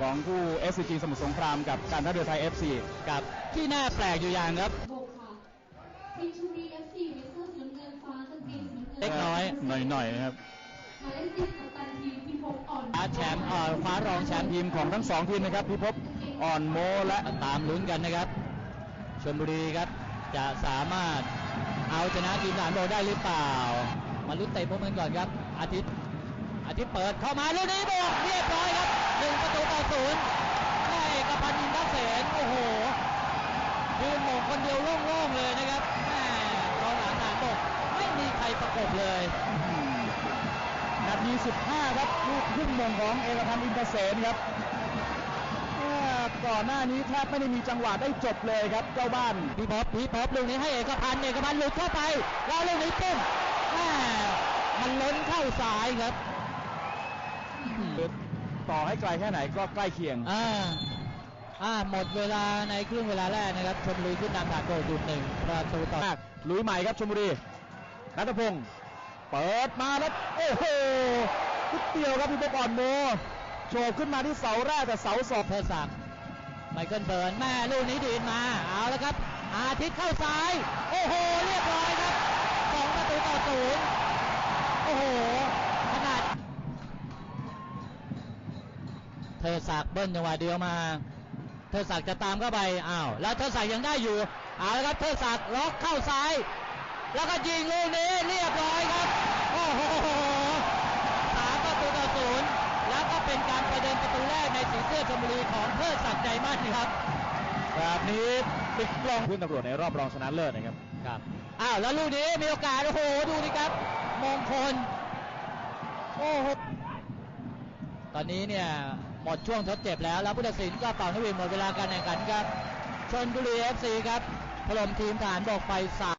ของคู่ SCG สมุทรสงครามกับการท่าเรือไทย FC กับที่น่าแปลกอยู่อย่างครับบกค่ะทีมชูรีเอฟซีมีเสื้อสีน้ำเงินฟ้ากางเกงสีน้ำเงินเล็กน้อยหน่อยๆนะครับหมายเลขสิบกัปตันทีมพิภพอ่อนคว้าแชมป์เอ่อคว้ารองแชมป์ทีมของทั้งสองทีมนะครับพิภพอ่อนโมและตามลุ้นกันนะครับชลบุรีครับจะสามารถเอาชนะทีมฐานโบได้หรือเปล่า มาลุ้นเตะพวกมันก่อนครับ อาทิตย์อาทิตย์เปิดเข้ามาลูกนี้โบกเรียบร้อยครับ หนึ่งประตูต่อศูนย์แม่เอกพันธ์อินทเสนโอ้โหยืนโมงคนเดียวโล่งๆเลยนะครับแม่กองหลังฐานบกไม่มีใครประกบเลยนาที15 ครับลูกขึ้นมงของเอกพันธ์อินเตอร์เสนครับเอ่อก่อนหน้านี้แทบไม่ได้มีจังหวะได้จบเลยครับเจ้าบ้านพี่พบพี่พบลูกนี้ให้เอกพันธ์เอกพันธ์หลุดเข้าไปแล้วลูกนี้ปุ้มแม่มันล้นเข้าซ้ายครับ ต่อให้ไกลแค่ไหนก็ใกล้เคียง อ่า อ่า หมดเวลาในครึ่งเวลาแรกนะครับชลบุรีขึ้นนำฐานโกดูดหนึ่งประตูต่อมากลุยใหม่ครับชมบุรีนัทพงศ์เปิดมาแล้วโอ้โหทุกเดียวครับพี่บกอ่อนโมโฉบขึ้นมาที่เสาแรกแต่เสาสองเทอศักดิ์ไมเคิลเบิร์นแม่ลูกนี้ดีดมาเอาแล้วครับ อาทิตย์เข้าซ้าย โอ้โห เรียบร้อยครับสองประตูต่อศูนย์โอ้โหขนาด เทอศักดิ์เบิ้ลจังหวะเดียวมาเทอศักดิ์จะตามเข้าไปอ้าวแล้วเทอศักดิ์ยังได้อยู่เอาแล้วครับเทอศักดิ์ล็อกเข้าซ้าย แล้วก็ยิงลูกนี้เรียบร้อยครับโอ้โหสามประตูต่อศูนย์แล้วก็เป็นการประเดิมประตูแรกในสีเสื้อชลบุรีของเทอศักดิ์ใจมั่นครับแบบนี้ปิดกล้องขึ้นตำรวจในรอบรองชนะเลิศนะครับครับอ้าวแล้วลูกนี้มีโอกาสโอ้โหดูดิครับมงคลโอ้โห ตอนนี้เนี่ยหมดช่วงทดเจ็บแล้ว แล้วผู้ตัดสินก็เป่านกหวีหมดเวลาการแข่งขันครับชนบุรีเอฟซีครับถล่มทีมฐานบกไปสาม